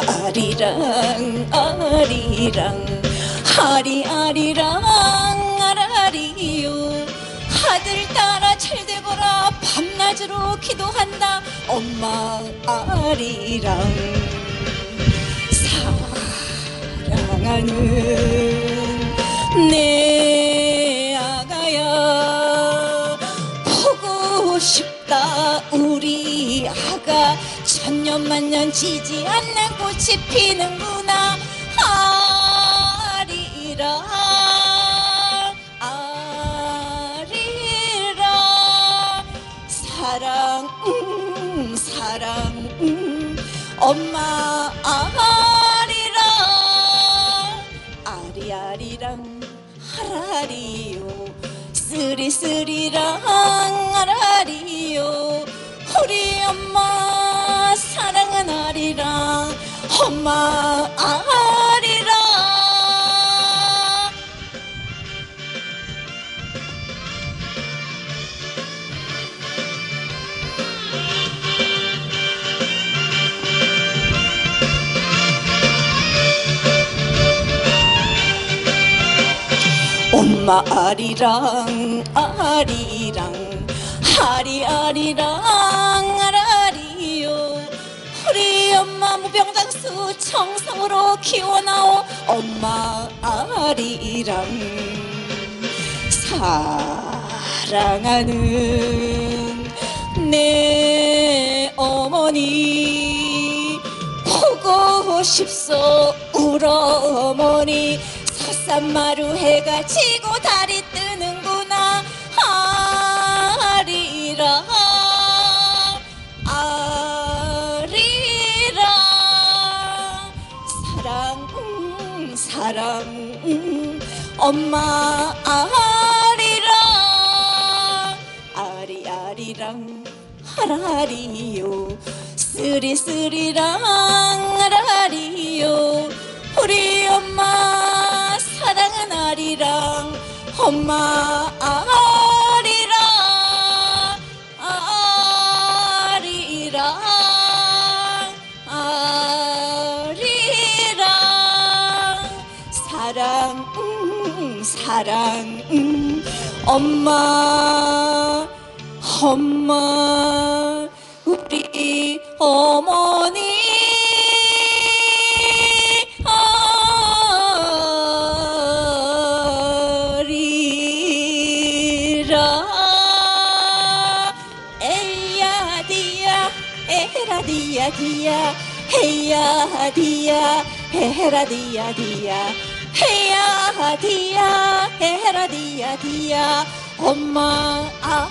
아리랑 아리랑. 아리아리랑 아라리요. 아들 따라 찰대거라. 밤낮으로 기도한다. 엄마 아리랑. 사랑하는 내 싶다 우리 아가 천년만년 지지 않는 꽃이 피는구나. 아리라 아리라. 사랑 음, 사랑 음, 엄마 아리랑 아리아리랑 하라리요 쓰리쓰리랑 아라리요. 우리 엄마 사랑은 아리랑 엄마 아 엄마 아리랑 아리랑 아리아리랑 아라리요. 우리 엄마 무병장수 청성으로 키워나오 엄마 아리랑 사랑하는 내 어머니 보고 싶소 울어머니. 서 산마루 해가 지고 달이 뜨는구나. 아리라 아리라. 사랑 음, 사랑 음, 엄마 아리랑 아리아리랑 하라리요. 쓰리쓰리랑 아라리 아리랑 아리랑 아리랑 사랑 음, 사랑 음, 엄마 엄마 우리 어머니 에라 디야 디야. 헤야 디야. 헤라 디야 헤야. 디야. 헤라 디야 엄마 아